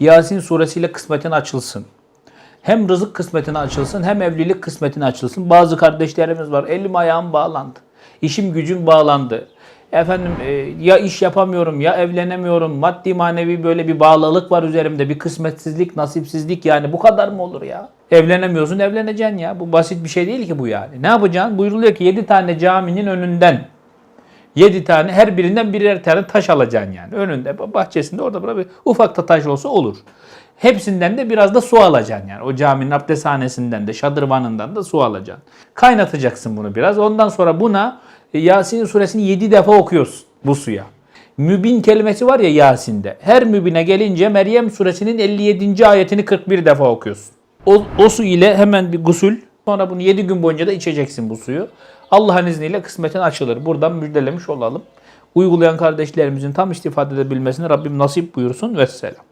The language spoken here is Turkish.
Yasin suresiyle kısmetin açılsın. Hem rızık kısmetine açılsın hem evlilik kısmetine açılsın. Bazı kardeşlerimiz var. Elim ayağım bağlandı. İşim gücüm bağlandı. Efendim e, ya iş yapamıyorum ya evlenemiyorum. Maddi manevi böyle bir bağlılık var üzerimde. Bir kısmetsizlik, nasipsizlik yani. Bu kadar mı olur ya? Evlenemiyorsun evleneceksin ya. Bu basit bir şey değil ki bu yani. Ne yapacaksın? Buyuruluyor ki 7 tane caminin önünden 7 tane her birinden birer tane taş alacaksın yani. Önünde bahçesinde orada burada bir ufak da taş olsa olur. Hepsinden de biraz da su alacaksın yani. O caminin abdesthanesinden de şadırvanından da su alacaksın. Kaynatacaksın bunu biraz. Ondan sonra buna e, Yasin suresini 7 defa okuyorsun bu suya. Mübin kelimesi var ya Yasin'de. Her mübine gelince Meryem suresinin 57. ayetini 41 defa okuyorsun. O, o su ile hemen bir gusül. Sonra bunu 7 gün boyunca da içeceksin bu suyu. Allah'ın izniyle kısmetin açılır. Buradan müjdelemiş olalım. Uygulayan kardeşlerimizin tam istifade edebilmesini Rabbim nasip buyursun. Vesselam.